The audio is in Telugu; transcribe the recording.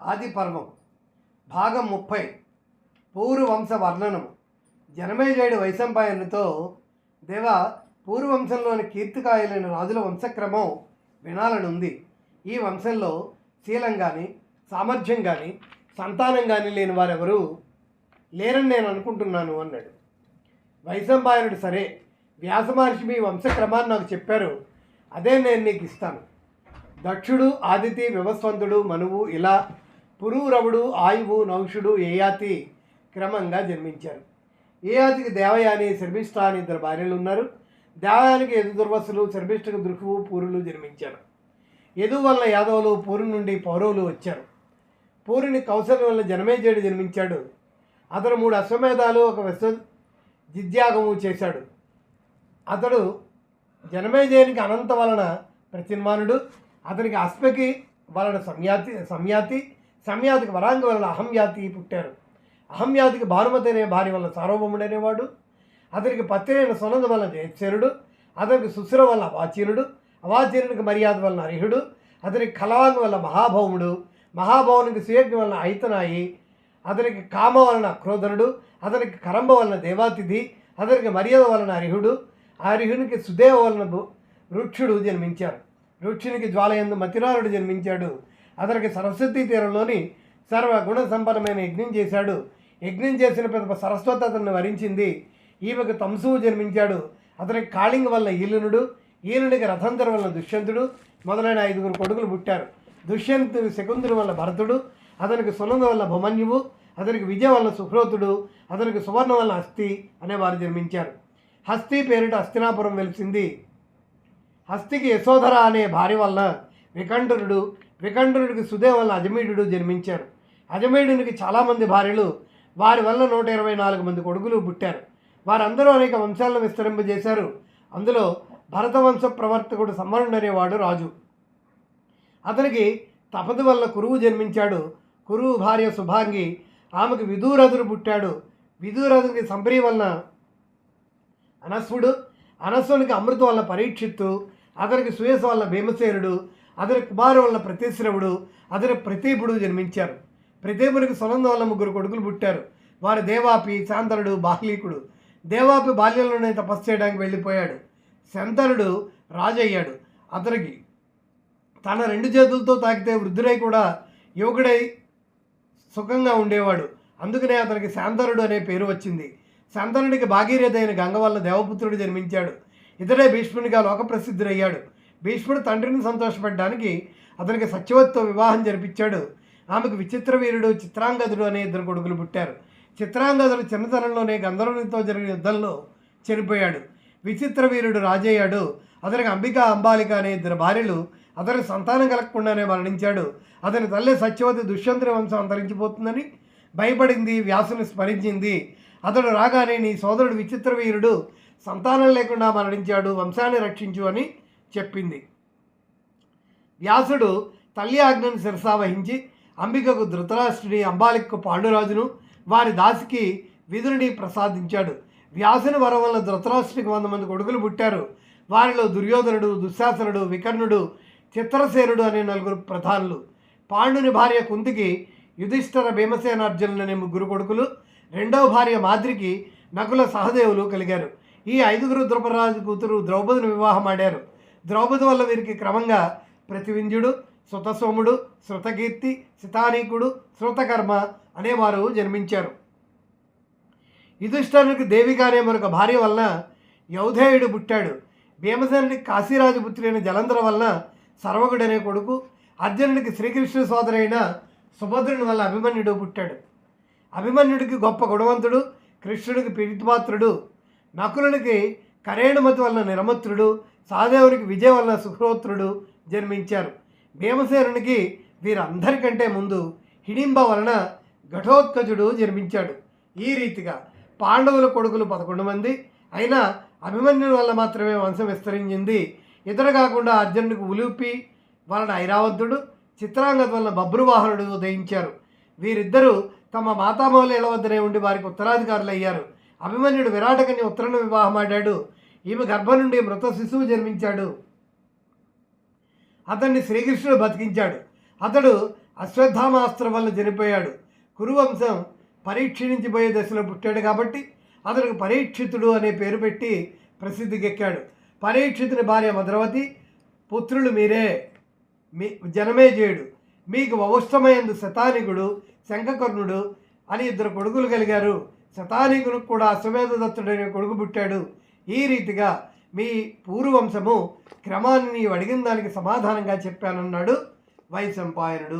ఆది పర్వం భాగం ముప్పై పూర్వవంశ వర్ణనం జనమేజయుడు వైశంపాయనుతో దేవ పూర్వవంశంలోని కీర్తికాయలైన రాజుల వంశక్రమం వినాలనుంది. ఈ వంశంలో శీలం కానీ సామర్థ్యం కానీ సంతానం కానీ లేని వారెవరు లేరని నేను అనుకుంటున్నాను అన్నాడు. వైశంపాయనుడు సరే వ్యాసమహర్షి మీ వంశక్రమాన్ని నాకు చెప్పారు. అదే నేను నీకు ఇస్తాను. దక్షుడు ఆదితి వివస్వంతుడు మనువు ఇలా పురూరవుడు ఆయువు నౌషుడు ఏయాతి క్రమంగా జన్మించారు. ఏయాతికి దేవయాని శర్మిష్ఠ అని ఇద్దరు భార్యలు ఉన్నారు. దేవయానికి యదు దుర్వసులు శర్మిష్ఠకు దృకువు పూరులు జన్మించారు. యదు వల్ల యాదవులు పూరు నుండి పౌరవులు వచ్చారు. పూరిని కౌశల్యం వల్ల జనమేజయుడు జన్మించాడు. అతడు మూడు అశ్వమేధాలు ఒక విశ్వ జిద్యాగము చేశాడు. అతడు జనమేజయునికి అనంత వలన ప్రతిన్వానుడు అతనికి అశ్వకి వలన సంయాతి సంయాతి సంయాతికి వరాంగ వలన అహంయాతి పుట్టారు. అహంయాతికి భానుమతి అనే భార్య వల్ల సార్వభౌముడు అనేవాడు అతనికి పత్రి అయిన సునంద వల్ల జయచరుడు అతనికి సుశ్ర వల్ల అవాచీనుడు అవాచీనుడికి మర్యాద వలన అరిహుడు అతనికి కలవాంగ వల్ల మహాభౌముడు మహాభౌమునికి సుయజ్ఞ వలన ఐతనాయి అతనికి కామ వలన క్రోధనుడు అతనికి కరంబ వలన దేవాతిథి అతనికి మర్యాద వలన అరిహుడు ఆ అరిహునికి సుదేవ వలన బు- వృక్షుడు జన్మించారు. వృక్షునికి జ్వాలయందు మతిరారుడు జన్మించాడు. అతనికి సరస్వతీ తీరంలోని సర్వ గుణ సంపన్నమైన యజ్ఞం చేశాడు. యజ్ఞం చేసిన ప్రతిభ సరస్వతి అతన్ని వరించింది. ఈమెకు తంసువు జన్మించాడు. అతనికి కాళింగ వల్ల ఈలునుడు ఈలునికి రథంతర వల్ల దుష్యంతుడు మొదలైన ఐదుగురు కొడుకులు పుట్టారు. దుష్యంతుడు శకుంతుని వల్ల భరతుడు అతనికి సునంద వల్ల భమన్యువు అతనికి విజయ వల్ల సుహ్రోతుడు అతనికి సువర్ణ వల్ల హస్తి అనేవారు జన్మించారు. హస్తి పేరిట హస్తినాపురం వెలిసింది. హస్తికి యశోధర అనే భార్య వల్ల వికంఠరుడు వికంఠనుడికి సుదే వల్ల అజమీయుడు జన్మించారు. అజమీయుడికి చాలామంది భార్యలు వారి వల్ల నూట ఇరవై నాలుగు మంది కొడుకులు పుట్టారు. వారందరూ అనేక వంశాలను విస్తరింపజేశారు. అందులో భరతవంశ ప్రవర్తకుడు సమ్మరుడు అనేవాడు రాజు. అతనికి తపదు వల్ల కురువు జన్మించాడు. కురువు భార్య శుభాంగి ఆమెకు విదూరథుడు పుట్టాడు. విదూరథునికి సంప్రీ వలన అనస్వుడు అనస్వునికి అమృతం వల్ల పరీక్షిత్తు అతనికి సుయస వల్ల భీమసేనుడు అతని కుమారు వల్ల ప్రతిశ్రవుడు అతని ప్రతీపుడు జన్మించారు. ప్రతీపునికి సునంద వల్ల ముగ్గురు కొడుకులు పుట్టారు. వారు దేవాపి శాంతనుడు బాహ్లీకుడు. దేవాపి బాల్యంలోనే తపస్సు చేయడానికి వెళ్ళిపోయాడు. శంతనుడు రాజయ్యాడు. అతనికి తన రెండు చేతులతో తాకితే వృద్ధుడై కూడా యువకుడై సుఖంగా ఉండేవాడు. అందుకనే అతనికి శాంతనుడు అనే పేరు వచ్చింది. శాంతనుడికి భాగీరథ అయిన గంగ వల్ల దేవపుత్రుడు జన్మించాడు. ఇతడే భీష్మునిగా లోకప్రసిద్ధుడయ్యాడు. భీష్ముడు తండ్రిని సంతోషపెట్టడానికి అతనికి సత్యవతితో వివాహం జరిపించాడు. ఆమెకు విచిత్ర వీరుడు చిత్రాంగదుడు అనే ఇద్దరు కొడుకులు పుట్టారు. చిత్రాంగదుడు చిన్నతనంలోనే గంధర్వునితో జరిగిన యుద్ధంలో చనిపోయాడు విచిత్ర వీరుడు రాజయ్యాడు. అతనికి అంబిక అంబాలిక అనే ఇద్దరు భార్యలు అతనికి సంతానం కలగకుండానే మరణించాడు. అతని తల్లి సత్యవతి దుష్యంతుని వంశం అంతరించిపోతుందని భయపడింది వ్యాసుని స్మరించింది. అతడు రాగానే నీ సోదరుడు విచిత్ర వీరుడు సంతానం లేకుండా మరణించాడు వంశాన్ని రక్షించు అని చెప్పింది. వ్యాసుడు తల్లి ఆజ్ఞను శిరసావహించి అంబికకు ధృతరాష్ట్రుని అంబాలికకు పాండురాజును వారి దాసికి విధుని ప్రసాదించాడు. వ్యాసుని వరం వల్ల ధృతరాష్ట్రునికి వంద మంది కొడుకులు పుట్టారు. వారిలో దుర్యోధనుడు దుశ్శాసనుడు వికర్ణుడు చిత్రసేనుడు అనే నలుగురు ప్రధానులు. పాండుని భార్య కుంతికి యుధిష్ఠర భీమసేనార్జునులు అనే ముగ్గురు కొడుకులు. రెండవ భార్య మాద్రికి నకుల సహదేవులు కలిగారు. ఈ ఐదుగురు ద్రుపరాజు కూతురు ద్రౌపదిని వివాహం ఆడారు. ద్రౌపది వల్ల వీరికి క్రమంగా ప్రతివింజుడు శృతసోముడు శృతకీర్తి శితానీకుడు శృతకర్మ అనేవారు జన్మించారు. యుధిష్ఠరునికి దేవిగానే మరొక భార్య వలన యౌధేయుడు పుట్టాడు. భీమసేనుడికి కాశీరాజు పుత్రుడైన జలంధర వలన సర్వకుడనే కొడుకు అర్జునుడికి శ్రీకృష్ణుడు సోదరైన సుభద్రుని వల్ల అభిమన్యుడు పుట్టాడు. అభిమన్యుడికి గొప్ప గుణవంతుడు కృష్ణుడికి పీడితమాత్రుడు నకులునికి కరేణమతి వలన నిరమత్రుడు సహదేవునికి విజయ వలన సుహోత్రుడు జన్మించారు. భీమసేనునికి వీరందరికంటే ముందు హిడింబ వలన ఘటోత్కజుడు జన్మించాడు. ఈ రీతిగా పాండవుల కొడుకులు పదకొండు మంది అయినా అభిమన్యుని వల్ల మాత్రమే వంశం విస్తరించింది. ఇతర కాకుండా అర్జునుడికి ఉలూపి వలన ఐరావతుడు చిత్రాంగత వలన బబ్రువాహనుడు ఉదయించారు. వీరిద్దరూ తమ మాతామౌళి వద్దనే ఉండి వారికి ఉత్తరాధికారులు అయ్యారు అభిమన్యుడు విరాటకని ఉత్తరను వివాహమాడాడు ఈమె గర్భం నుండి మృత శిశువు జన్మించాడు. అతన్ని శ్రీకృష్ణుడు బతికించాడు. అతడు అశ్వత్థామాస్త్రం వల్ల చనిపోయాడు. కురువంశం పరీక్షించిపోయే దశలో పుట్టాడు కాబట్టి అతనికి పరీక్షితుడు అనే పేరు పెట్టి ప్రసిద్ధికెక్కాడు. పరీక్షితుని భార్య మధురవతి పుత్రులు మీరే. మీ జనమేజయుడు మీకు వవష్టమయందు శతానికుడు శంఖకర్ణుడు అని ఇద్దరు కొడుకులు కలిగారు. శతానికునికి కూడా అశ్వమేధ దత్తుడని కొడుకు పుట్టాడు. ఈ రీతిగా మీ పూర్వవంశము క్రమాన్ని నీవు అడిగిన దానికి సమాధానంగా చెప్పానన్నాడు వైశంపాయనుడు.